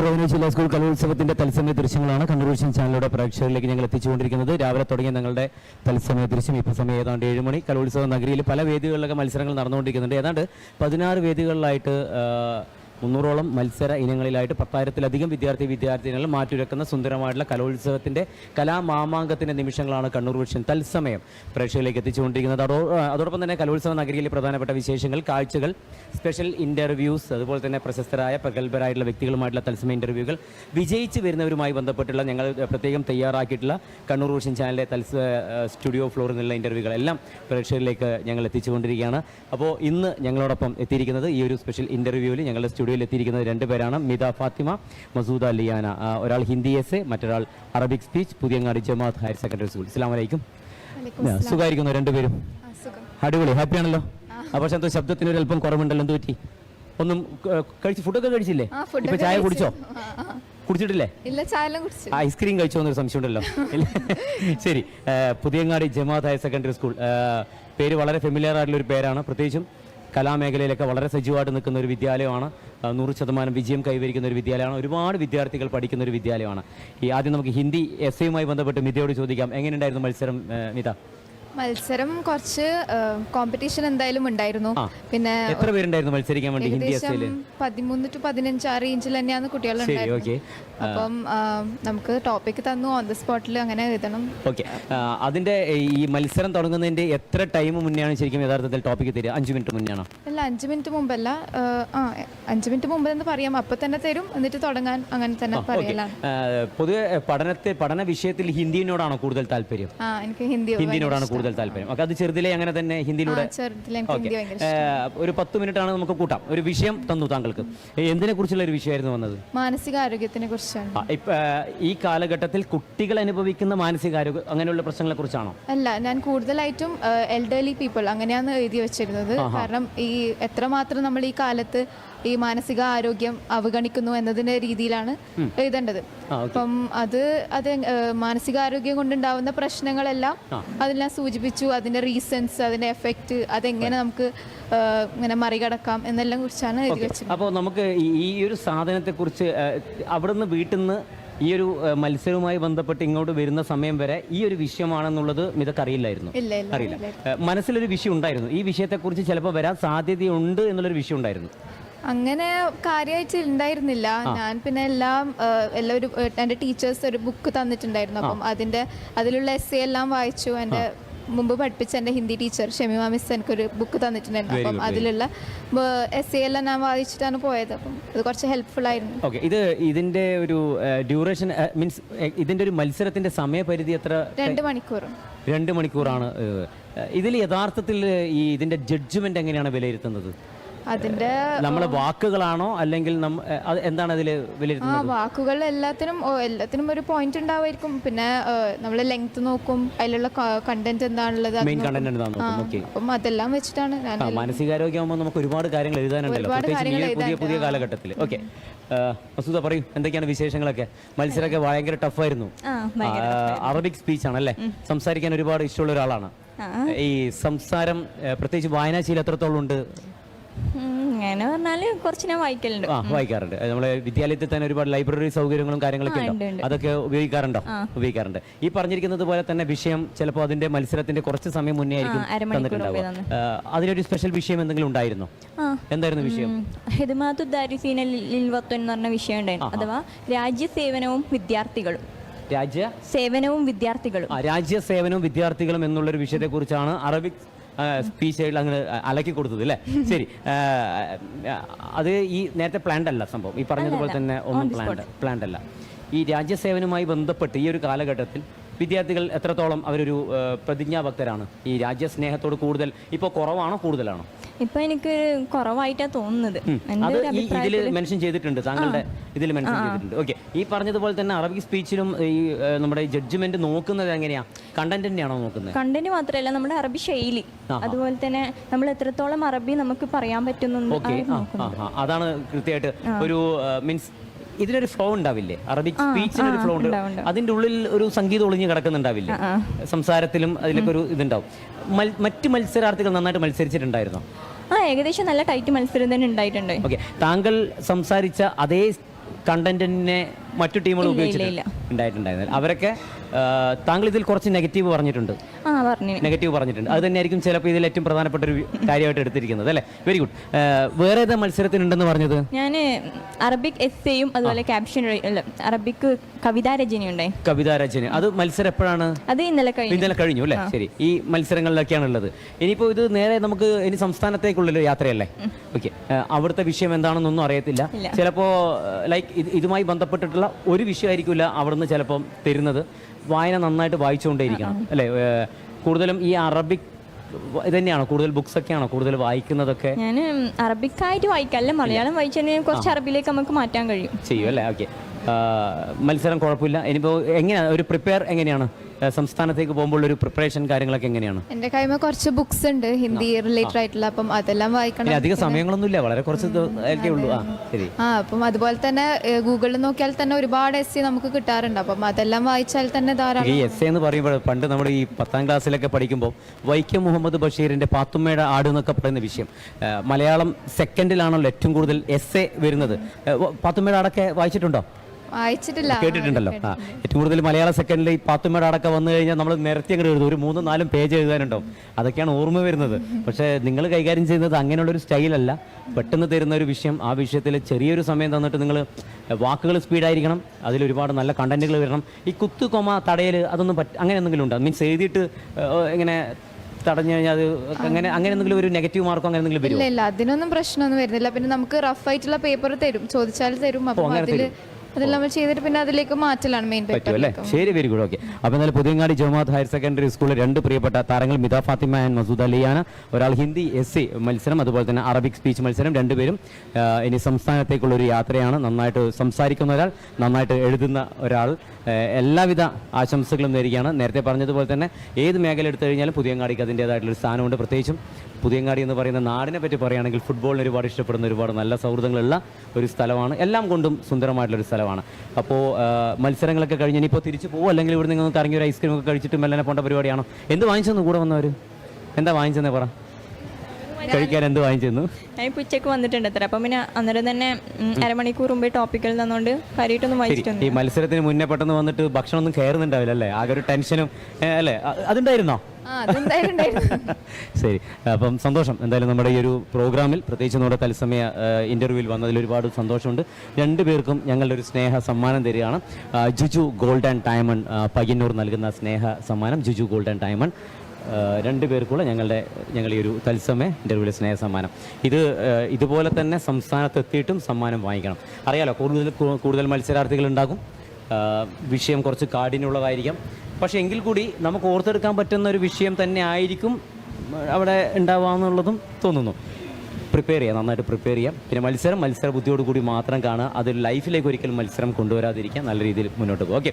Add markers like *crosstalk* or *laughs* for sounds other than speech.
പതിനഞ്ച് ജില്ലാ സ്കൂൾ കലോത്സവത്തിന്റെ തത്സമയ ദൃശ്യങ്ങളാണ് കണ്ണൂർ വിഷൻ ചാനലിലൂടെ പ്രേക്ഷകരിലേക്ക് ഞങ്ങൾ എത്തിച്ചുകൊണ്ടിരിക്കുന്നത്. രാവിലെ തുടങ്ങിയ ഞങ്ങളുടെ തത്സമയ ദൃശ്യം ഇപ്പോൾ സമയം ഏതാണ്ട് ഏഴ് മണി. കലോത്സവ നഗരിയിൽ പല വേദികളിലൊക്കെ മത്സരങ്ങൾ നടന്നുകൊണ്ടിരിക്കുന്നുണ്ട്. ഏതാണ്ട് പതിനാറ് വേദികളിലായിട്ട് മുന്നൂറോളം മത്സര ഇനങ്ങളിലായിട്ട് പത്തായിരത്തിലധികം വിദ്യാർത്ഥി വിദ്യാർത്ഥിനികൾ മാറ്റുരക്കുന്ന സുന്ദരമായിട്ടുള്ള കലോത്സവത്തിന്റെ കലാമാമാങ്കത്തിന്റെ നിമിഷങ്ങളാണ് കണ്ണൂർ വിഷൻ തത്സമയം പ്രേക്ഷകരിലേക്ക് എത്തിച്ചുകൊണ്ടിരിക്കുന്നത്. അതോ അതോടൊപ്പം തന്നെ കലോത്സവ നഗരിയിലെ പ്രധാനപ്പെട്ട വിശേഷങ്ങൾ കാഴ്ചകൾ സ്പെഷ്യൽ ഇന്റർവ്യൂസ് അതുപോലെ തന്നെ പ്രശസ്തരായ പ്രഗത്ഭരായിട്ടുള്ള വ്യക്തികളുമായിട്ടുള്ള തത്സമയ ഇന്റർവ്യൂകൾ വിജയിച്ച് വരുന്നവരുമായി ബന്ധപ്പെട്ടുള്ള ഞങ്ങൾ പ്രത്യേകം തയ്യാറാക്കിയിട്ടുള്ള കണ്ണൂർ വിഷൻ ചാനലിലെ തത്സ സ്റ്റുഡിയോ ഫ്ലോറിൽ നിന്നുള്ള ഇന്റർവ്യൂകൾ എല്ലാം പ്രേക്ഷകരിലേക്ക് ഞങ്ങൾ എത്തിച്ചുകൊണ്ടിരിക്കുകയാണ്. അപ്പോൾ ഇന്ന് ഞങ്ങളോടൊപ്പം എത്തിയിരിക്കുന്നത് ഈ ഒരു സ്പെഷ്യൽ ഇന്റർവ്യൂവിൽ ഞങ്ങളുടെ സ്റ്റുഡിയോയിൽ എത്തിയിരിക്കുന്നത് രണ്ടുപേരാണ്. മിത ഫാത്തിമ മസൂദ ലിയാന. ഒരാൾ ഹിന്ദി എസ് എ മറ്റൊരാൾ Arabic speech Puthiyangadi Jamaat higher secondary school. ഇസ്ലാം വലൈക്കും സുഖമായിരിക്കുന്നു രണ്ടുപേരും? അടിപൊളി. ഹാപ്പിയാണല്ലോ അപ്പോൾ എന്തോ ശബ്ദത്തിന് ഒരു അല്പം കുറവുണ്ടല്ലോ. എന്ത് പറ്റി? ഒന്നും കഴിച്ച് ഫുഡൊക്കെ കഴിച്ചില്ലേ? ഇപ്പൊ ചായ കുടിച്ചോ. കുടിച്ചിട്ടില്ലേ? ഇല്ല കുടിച്ചു. ഐസ്ക്രീം കഴിച്ചോ എന്നൊരു സംശയം ഉണ്ടല്ലോ. ശരി. Puthiyangadi Jamaat higher secondary school. പേര് വളരെ ഫെമിലിയർ ആയിട്ടുള്ള ഒരു പേരാണ്. പ്രത്യേകിച്ചും കലാമേഖലയിലൊക്കെ വളരെ സജീവമായിട്ട് നിൽക്കുന്ന ഒരു വിദ്യാലയമാണ്. നൂറ് ശതമാനം വിജയം കൈവരിക്കുന്ന ഒരു വിദ്യാലയമാണ്. ഒരുപാട് വിദ്യാർത്ഥികൾ പഠിക്കുന്ന ഒരു വിദ്യാലയമാണ്. ഈ ആദ്യം നമുക്ക് ഹിന്ദി എസ് എയുമായി ബന്ധപ്പെട്ട് മിതയോട് ചോദിക്കാം. എങ്ങനെയുണ്ടായിരുന്നു മത്സരം മിത? മത്സരം കുറച്ച് കോമ്പറ്റീഷൻ എന്തായാലും ഉണ്ടായിരുന്നു. പിന്നെ എത്ര പേരുണ്ടായിരുന്നു മത്സരിക്കാൻ വേണ്ടി ഹിന്ദി എസ് ഏകദേശം പതിമൂന്ന് ടു പതിനഞ്ച് ആ റേഞ്ചിൽ തന്നെയാണ് കുട്ടികളുണ്ടായിരുന്നത്. ഓക്കേ. അപ്പം നമുക്ക് ടോപ്പിക് തന്നു ഓൺ ദി സ്പോട്ടിൽ അങ്ങനെ എഴുതണം. ഓക്കെ. അതിന്റെ ഈ മത്സരം തുടങ്ങുന്നതിന്റെ എത്ര ടൈം മുന്നെയാണ് ശരിക്കും യഥാർത്ഥത്തിൽ ടോപ്പിക് തരിക? അഞ്ച് മിനിറ്റ് മുന്നെയാണോ? അല്ല അഞ്ച് മിനിറ്റ് മുമ്പല്ല ആ, അഞ്ച് മിനിറ്റ് മുമ്പ് എന്ന് പറയാം. അപ്പൊ തന്നെ തരും എന്നിട്ട് തുടങ്ങാൻ അങ്ങനെ തന്നെ പറയലാണ്. പൊതുവെ പഠനത്തെ പഠന വിഷയത്തിൽ ഹിന്ദിനോടാണോ കൂടുതൽ താല്പര്യം? ആ എനിക്ക് ഹിന്ദി ഹിന്ദിനോടാണ് കൂടുതൽ താല്പര്യം. ഓക്കെ അത് ചെറുതിലെ അങ്ങനെ തന്നെ ഹിന്ദിയിലൂടെ? ഓക്കെ. ഒരു പത്ത് മിനിറ്റ് ആണ് നമുക്ക് കൂട്ടാം. ഒരു വിഷയം തന്നു താങ്കൾക്ക്. എന്തിനെ കുറിച്ചുള്ള ഒരു വിഷയമായിരുന്നു വന്നത്? മാനസികാരോഗ്യത്തിനെ കുറിച്ചാണ്. ഈ കാലഘട്ടത്തിൽ കുട്ടികൾ അനുഭവിക്കുന്ന മാനസികാരോഗ്യം അങ്ങനെയുള്ള പ്രശ്നങ്ങളെ കുറിച്ചാണോ? അല്ല ഞാൻ കൂടുതലായിട്ടും എൽഡർലി പീപ്പിൾ അങ്ങനെയാണ് എഴുതി വെച്ചിരുന്നത്. കാരണം ഈ എത്രമാത്രം നമ്മൾ ഈ കാലത്ത് ഈ മാനസിക ആരോഗ്യം അവഗണിക്കുന്നു എന്നതിന്റെ രീതിയിലാണ് എഴുതേണ്ടത്. അപ്പം അത് അത് മാനസികാരോഗ്യം കൊണ്ടുണ്ടാവുന്ന പ്രശ്നങ്ങളെല്ലാം അതിൽ ഞാൻ സൂചിപ്പിച്ചു അതിന്റെ റീസൺസ് അതിന്റെ എഫക്റ്റ് അതെങ്ങനെ നമുക്ക് ഇങ്ങനെ മറികടക്കാം എന്നെല്ലാം കുറിച്ചാണ് എഴുതി വെച്ചത് അപ്പോൾ നമുക്ക് ഈ- ഒരു ഒരു സാധനത്തെക്കുറിച്ച് അവിടെ അവിടുന്ന് വീട്ടിൽ നിന്ന് ഈ ഒരു മത്സരവുമായി ബന്ധപ്പെട്ട് ഇങ്ങോട്ട് വരുന്ന സമയം വരെ ഈ ഒരു വിഷയമാണെന്നുള്ളത് മിതക്ക് അറിയില്ലായിരുന്നു. അറിയില്ല. മനസ്സിലൊരു വിഷയം ഉണ്ടായിരുന്നു. ഈ വിഷയത്തെക്കുറിച്ച് ചിലപ്പോൾ വരാൻ സാധ്യതയുണ്ട് എന്നുള്ളൊരു വിഷയം ഉണ്ടായിരുന്നു. അങ്ങനെ കാര്യമായിട്ട് ഉണ്ടായിരുന്നില്ല. ഞാൻ പിന്നെ എല്ലാം എല്ലാവരും എന്റെ ടീച്ചേഴ്സ് ഒരു ബുക്ക് തന്നിട്ടുണ്ടായിരുന്നു. അപ്പം അതിന്റെ അതിലുള്ള എസ് എല്ലാം വായിച്ചു. എന്റെ മുമ്പ് പഠിപ്പിച്ച എന്റെ ഹിന്ദി ടീച്ചർ ഷമിമ മിസ് എനിക്കൊരു ബുക്ക് തന്നിട്ടുണ്ടായിരുന്നു. Very അപ്പം good, very അതിലുള്ള എസ് എല്ലാം ഞാൻ വായിച്ചിട്ടാണ് പോയത്. അപ്പം അത് കുറച്ച് ഹെൽപ്ഫുൾ ആയിരുന്നു. ഓക്കെ ഇത് ഇതിന്റെ ഒരു ഡ്യൂറേഷൻ മീൻസ് ഇതിന്റെ ഒരു മത്സരത്തിന്റെ സമയപരിധി എത്ര? രണ്ട് മണിക്കൂറും. രണ്ട് മണിക്കൂറാണ് ഇതിൽ യഥാർത്ഥത്തിൽ ഈ ഇതിന്റെ ജഡ്ജ്മെന്റ് എങ്ങനെയാണ് വിലയിരുത്തുന്നത്? അതിന്റെ നമ്മളെ വാക്കുകളാണോ അല്ലെങ്കിൽ എന്താണ് അതിൽ ആ വാക്കുകൾ എല്ലാത്തിനും എല്ലാത്തിനും ഒരു പോയിന്റ് ഉണ്ടാവുമായിരിക്കും പിന്നെ നമ്മൾ ലെങ്ത് നോക്കും അതിലുള്ള കണ്ടന്റ് എന്താണുള്ളത് അപ്പം അതെല്ലാം വെച്ചിട്ടാണ് മാനസികാരോഗ്യമാകുമ്പോൾ നമുക്ക് ഒരുപാട് കാര്യങ്ങൾ എഴുതാനുണ്ടല്ലോ. പുതിയ പുതിയ കാലഘട്ടത്തിൽ ഓക്കെ മസൂദ പറയൂ എന്തൊക്കെയാണ് വിശേഷങ്ങളൊക്കെ? മത്സരമൊക്കെ ഭയങ്കര ടഫായിരുന്നു അറബിക് സ്പീച്ച് ആണല്ലേ സംസാരിക്കാൻ ഒരുപാട് ഇഷ്ടമുള്ള ഒരാളാണ്. ഈ സംസാരം പ്രത്യേകിച്ച് വായനാശീലം എത്രത്തോളം ഉണ്ട്? അങ്ങനെ പറഞ്ഞാൽ കുറച്ച് ഞാൻ വായിക്കലുണ്ട്. ആ വായിക്കാറുണ്ട്. നമ്മുടെ നമ്മളെ വിദ്യാലയത്തിൽ തന്നെ ഒരുപാട് ലൈബ്രറി സൗകര്യങ്ങളും കാര്യങ്ങളൊക്കെ ആ, ഉണ്ടോ? ഉണ്ട്, ഉണ്ട്. അതൊക്കെ ഉപയോഗിക്കാറുണ്ടോ? ഉപയോഗിക്കാറുണ്ട്. ഈ പറഞ്ഞിരിക്കുന്നത് പോലെ തന്നെ വിഷയം ചിലപ്പോൾ അതിന്റെ മത്സരത്തിന്റെ കുറച്ച് സമയം മുന്നേ ആയിരിക്കും ആ, അരമണിക്കൂർ തന്നിട്ടുണ്ടാവുക. മുമ്പേ ആ, അതിനൊരു സ്പെഷ്യൽ വിഷയം എന്തെങ്കിലും ഉണ്ടായിരുന്നോ? ആ. എന്തായിരുന്നു വിഷയം? ഹിദ്മാത്തു ദാരിസീന ലിൽവത്വൻ എന്ന് പറഞ്ഞ വിഷയം ഉണ്ടായിരുന്നു അഥവാ രാജ്യസേവനവും വിദ്യാർത്ഥികളും. രാജ്യ? സേവനവും വിദ്യാർത്ഥികളും. ആ, രാജ്യ സേവനവും വിദ്യാർത്ഥികളും എന്നുള്ളൊരു വിഷയത്തെക്കുറിച്ചാണ് അറബിക് സ്പീച്ച് അങ്ങനെ അലക്കി കൊടുത്തത് അല്ലേ? ശരി. അത് ഈ നേരത്തെ പ്ലാൻഡ് അല്ല സംഭവം. ഈ പറഞ്ഞതുപോലെ തന്നെ ഒന്നും പ്ലാൻഡ് പ്ലാൻഡ് അല്ല. ഈ രാജ്യസേവനവുമായി ബന്ധപ്പെട്ട് ഈ ഒരു കാലഘട്ടത്തിൽ വിദ്യാർത്ഥികൾ എത്രത്തോളം അവരൊരു പ്രതിജ്ഞാഭക്തരാണ് ഈ രാജ്യസ്നേഹത്തോട് കൂടുതൽ? ഇപ്പോൾ കുറവാണോ കൂടുതലാണോ? ഇപ്പൊ എനിക്ക് കുറവായിട്ടാ തോന്നുന്നത്. എന്റെ അത് ഈ ഇതിൽ മെൻഷൻ ചെയ്തിട്ടുണ്ട് താങ്കളുടെ ഇതിൽ മെൻഷൻ ചെയ്തിട്ടുണ്ട്. ഓക്കെ. ഈ പറഞ്ഞതുപോലെ തന്നെ അറബിക് സ്പീച്ചിലും ഈ നമ്മുടെ ജഡ്ജ്മെന്റ് നോക്കുന്നത് എങ്ങനെയാ? കണ്ടന്റ് തന്നെയാണോ നോക്കുന്നത്? കണ്ടന്റ് മാത്രമല്ല നമ്മുടെ അറബി ശൈലി. അതുപോലെ തന്നെ നമ്മൾ എത്രത്തോളം അറബി നമുക്ക് പറയാൻ പറ്റുന്നു. അതാണ് കൃത്യമായിട്ട് ഒരു മീൻസ് ഇതിനൊരു ഫ്ലോ ഉണ്ടാവില്ലേ? അറബിക് സ്പീച്ചിന് ഒരു ഫ്ലോ ഉണ്ട്. അതിന്റെ ഉള്ളിൽ ഒരു സംഗീതം ഒളിഞ്ഞ് കിടക്കുന്നുണ്ടാവില്ലേ? സംസാരത്തിലും അതിലൊക്കെ ഒരു ഇതുണ്ടാവും. മറ്റ് മത്സരാർത്ഥികൾ നന്നായിട്ട് മത്സരിച്ചിട്ടുണ്ടായിരുന്നോ? ആ ഏകദേശം നല്ല ടൈറ്റ് മത്സരം തന്നെ ഉണ്ടായിട്ടുണ്ട്. ഓക്കെ താങ്കൾ സംസാരിച്ച അതേ കണ്ടന്റിനെ മറ്റു ടീമുകൾ ഇല്ല, ഉപയോഗിച്ചിട്ട് ഉണ്ടായിട്ടുണ്ടായിരുന്നില്ല. അവരൊക്കെ താങ്കൾ ഇതിൽ കുറച്ച് നെഗറ്റീവ് പറഞ്ഞിട്ടുണ്ട്. നെഗറ്റീവ് പറഞ്ഞിട്ടുണ്ട്. അത് തന്നെയായിരിക്കും ചിലപ്പോൾ ഇതിൽ ഏറ്റവും പ്രധാനപ്പെട്ട ഒരു കാര്യമായിട്ട് എടുത്തിരിക്കുന്നത് അല്ലേ? വെരി ഗുഡ് വേറെ ഏതാ മത്സരത്തിനുണ്ടെന്ന് പറഞ്ഞത്? ഞാൻ അറബിക് എസ്സേയും അതുപോലെ ക്യാപ്ഷൻ അറബിക് കവിതാ രചനയുണ്ടായി കവിതാ രചന. അത് മത്സരം എപ്പോഴാണ്? അത് ഇന്നലെ കഴിഞ്ഞു. ഇന്നലെ കഴിഞ്ഞു അല്ലേ? ശരി. ഈ മത്സരങ്ങളിലൊക്കെയാണ് ഉള്ളത് ഇനിയിപ്പോൾ ഇത് നേരെ നമുക്ക് ഇനി സംസ്ഥാനത്തേക്കുള്ളൊരു യാത്രയല്ലേ? ഓക്കെ അവിടുത്തെ വിഷയം എന്താണെന്നൊന്നും അറിയത്തില്ല. ചിലപ്പോ ചിലപ്പോൾ ലൈക്ക് ഇതുമായി ബന്ധപ്പെട്ടിട്ടുള്ള ഒരു വിഷയമായിരിക്കില്ല അവിടുന്ന് ചിലപ്പം തരുന്നത്. വായന നന്നായിട്ട് വായിച്ചുകൊണ്ടേയിരിക്കണം അല്ലേ? കൂടുതലും ഈ അറബിക് ഇതന്നെയാണോ? കൂടുതൽ ബുക്സ് ഒക്കെയാണോ കൂടുതൽ വായിക്കുന്നതൊക്കെ? ഞാൻ അറബിക്കായിട്ട് വായിക്കല്ല മലയാളം വായിച്ചതിന് കുറച്ച് അറബിയിലേക്ക് നമുക്ക് മാറ്റാൻ കഴിയും. ചെയ്യും അല്ലേ? ഓക്കെ. മത്സരം കുഴപ്പമില്ല. ഇനിയിപ്പോൾ എങ്ങനെയാണ് ഒരു പ്രിപ്പയർ എങ്ങനെയാണ്? സംസ്ഥാനത്തേക്ക് പോകുമ്പോൾ ഒരു പ്രിപ്പറേഷൻ കാര്യങ്ങളൊക്കെ എങ്ങനെയാണ്? എന്റെ കൈമ കുറച്ച് ബുക്സ് ഉണ്ട് ഹിന്ദി റിലേറ്റഡ് ആയിട്ടുള്ള അപ്പം അതെല്ലാം വായിക്കണം. ഇനി സമയങ്ങളൊന്നും ഇല്ല വളരെ കുറച്ച് ദിവസമൊക്കെ ഉള്ളൂ. ആ ശരി. ആ അപ്പം അതുപോലെ തന്നെ ഗൂഗിളിൽ നോക്കിയാൽ തന്നെ ഒരുപാട് എസ് നമുക്ക് കിട്ടാറുണ്ട്. അപ്പം അതെല്ലാം വായിച്ചാൽ തന്നെ ധാരാളം ഈ എസ് എന്ന് പറയുമ്പോൾ പണ്ട് നമ്മൾ ഈ പത്താം ക്ലാസ്സിലൊക്കെ പഠിക്കുമ്പോൾ വൈക്കം മുഹമ്മദ് ബഷീറിന്റെ പാത്തുമ്മയുടെ ആട് എന്നൊക്കെ പറയുന്ന വിഷയം. മലയാളം സെക്കൻഡിലാണല്ലോ ഏറ്റവും കൂടുതൽ എസ് എ വരുന്നത് പാത്തുമ്മയുടെ ആടൊക്കെ വായിച്ചിട്ടുണ്ടോ? വായിച്ചിട്ടില്ല. കേട്ടിട്ടുണ്ടല്ലോ. ആ ഏറ്റവും കൂടുതൽ മലയാള സെക്കൻഡിൽ ഈ പാത്തുമ്മയുടെ അടക്കം വന്നു കഴിഞ്ഞാൽ നമ്മൾ നിരത്തി അങ്ങോട്ട് എഴുതും. ഒരു മൂന്നും നാലും പേജ് എഴുതാനുണ്ടാവും അതൊക്കെയാണ് ഓർമ്മ വരുന്നത്. പക്ഷേ നിങ്ങൾ കൈകാര്യം ചെയ്യുന്നത് അങ്ങനെയുള്ള ഒരു സ്റ്റൈലല്ല. പെട്ടെന്ന് തരുന്ന ഒരു വിഷയം ആ വിഷയത്തിൽ ചെറിയൊരു സമയം തന്നിട്ട് നിങ്ങൾ വാക്കുകൾ സ്പീഡായിരിക്കണം. അതിൽ ഒരുപാട് നല്ല കണ്ടന്റുകൾ വരണം. ഈ കുത്തു കൊമ തടയൽ അതൊന്നും പറ്റ അങ്ങനെ എന്തെങ്കിലും ഉണ്ടോ? മീൻസ് എഴുതിയിട്ട് ഇങ്ങനെ തടഞ്ഞു കഴിഞ്ഞാൽ അത് അങ്ങനെ അങ്ങനെ എന്തെങ്കിലും ഒരു നെഗറ്റീവ് മാർക്കോ അങ്ങനെ എന്തെങ്കിലും ഇല്ല ഇല്ല. അതിനൊന്നും പ്രശ്നമൊന്നും വരുന്നില്ല. പിന്നെ നമുക്ക് റഫ് ആയിട്ടുള്ള പേപ്പർ തരും. ചോദിച്ചാൽ തരും. അപ്പോൾ അതിൽ അതിൽ. അതെല്ലാം നമ്മൾ ചെയ്തിട്ട് പിന്നെ അതിലേക്ക് മാറ്റലാണ് മെയിൻ പറ്റും അല്ലേ? ശരി വെരി ഗുഡ് ഓക്കെ അപ്പോൾ എന്നാൽ പുതിയങ്ങാടി ജമാഅത്ത് ഹയർ സെക്കൻഡറി സ്കൂളിൽ രണ്ട് പ്രിയപ്പെട്ട താരങ്ങൾ മിത ഫാത്തിമ ആൻഡ് മസൂദ് അലിയാണ്. ഒരാൾ ഹിന്ദി എസ് സി മത്സരം അതുപോലെ തന്നെ അറബിക് സ്പീച്ച് മത്സരം രണ്ടുപേരും ഇനി സംസ്ഥാനത്തേക്കുള്ള ഒരു യാത്രയാണ് നന്നായിട്ട് സംസാരിക്കുന്ന ഒരാൾ നന്നായിട്ട് എഴുതുന്ന ഒരാൾ. എല്ലാവിധ ആശംസകളും നേരിടുകയാണ് നേരത്തെ പറഞ്ഞതുപോലെ തന്നെ ഏത് മേഖല എടുത്തു കഴിഞ്ഞാലും പുതിയങ്ങാടിക്ക് അതിന്റേതായിട്ടുള്ള ഒരു സ്ഥാനമുണ്ട്. പ്രത്യേകിച്ചും പുതിയങ്ങാടി എന്ന് പറയുന്ന നാടിനെ പറ്റി പറയുകയാണെങ്കിൽ ഫുട്ബോളിന് ഒരുപാട് ഇഷ്ടപ്പെടുന്ന ഒരുപാട് നല്ല സൗഹൃദങ്ങളുള്ള ഒരു സ്ഥലമാണ്. എല്ലാം കൊണ്ടും സുന്ദരമായിട്ടുള്ള ഒരു സ്ഥലമാണ് അപ്പോൾ മത്സരങ്ങളൊക്കെ കഴിഞ്ഞ് ഇനിയിപ്പോൾ തിരിച്ചു പോകും അല്ലെങ്കിൽ ഇവിടെ നിങ്ങൾക്ക് കറങ്ങി ഒരു ഐസ്ക്രീമൊക്കെ കഴിച്ചിട്ട് മെല്ലനെ പോകേണ്ട പരിപാടിയാണോ? എന്ത് വാങ്ങിച്ചെന്ന് കൂടെ വന്നവർ എന്താ വാങ്ങിച്ചെന്നേ പറ. കഴിക്കാൻ എന്ത് വാങ്ങിച്ചിരുന്നു ഞാൻ ഇപ്പോൾ ഉച്ചയ്ക്ക് വന്നിട്ടുണ്ട് അത്ര. അപ്പം പിന്നെ അന്നേരം തന്നെ അരമണിക്കൂർ മുമ്പേ ടോപ്പിക്കൽ തന്നുകൊണ്ട് കാര്യമായിട്ടൊന്നും വാങ്ങിച്ചിട്ടുണ്ട് ഈ മത്സരത്തിന് മുന്നേ പെട്ടെന്ന് വന്നിട്ട് ഭക്ഷണം ഒന്നും കയറുന്നുണ്ടാവില്ല അല്ലേ? ആകെ ഒരു ടെൻഷനും അല്ലേ? അതുണ്ടായിരുന്നോ? *laughs* ശരി അപ്പം സന്തോഷം. എന്തായാലും നമ്മുടെ ഈ ഒരു പ്രോഗ്രാമിൽ പ്രത്യേകിച്ച് നമ്മുടെ തത്സമയ ഇന്റർവ്യൂവിൽ വന്നതിൽ ഒരുപാട് സന്തോഷമുണ്ട്. രണ്ടുപേർക്കും ഞങ്ങളുടെ ഒരു സ്നേഹ സമ്മാനം തരികയാണ്. Juju gold and diamond Payyanur നൽകുന്ന സ്നേഹ സമ്മാനം ജുജു ഗോൾഡ് ആൻഡ് ഡയമണ്ട്. രണ്ട് പേർക്കുള്ള ഞങ്ങളുടെ ഞങ്ങൾ ഈ ഒരു തത്സമയ ഇന്റർവ്യൂവിലെ സ്നേഹ സമ്മാനം. ഇത് ഇതുപോലെ തന്നെ സംസ്ഥാനത്തെത്തിയിട്ടും സമ്മാനം വാങ്ങിക്കണം. അറിയാലോ കൂടുതൽ കൂടുതൽ മത്സരാർത്ഥികൾ ഉണ്ടാകും. വിഷയം കുറച്ച് കാഠിന്യമുള്ളതായിരിക്കാം. പക്ഷേ എങ്കിൽ കൂടി നമുക്ക് ഓർത്തെടുക്കാൻ പറ്റുന്ന ഒരു വിഷയം തന്നെ ആയിരിക്കും അവിടെ ഉണ്ടാവാന്നുള്ളതും തോന്നുന്നു. പ്രിപ്പയർ ചെയ്യാം നന്നായിട്ട് പ്രിപ്പയർ ചെയ്യാം. പിന്നെ മത്സരം മത്സര ബുദ്ധിയോട് കൂടി മാത്രം കാണുക. അത് ലൈഫിലേക്ക് ഒരിക്കലും മത്സരം കൊണ്ടുവരാതിരിക്കാൻ നല്ല രീതിയിൽ മുന്നോട്ട് പോകും. ഓക്കെ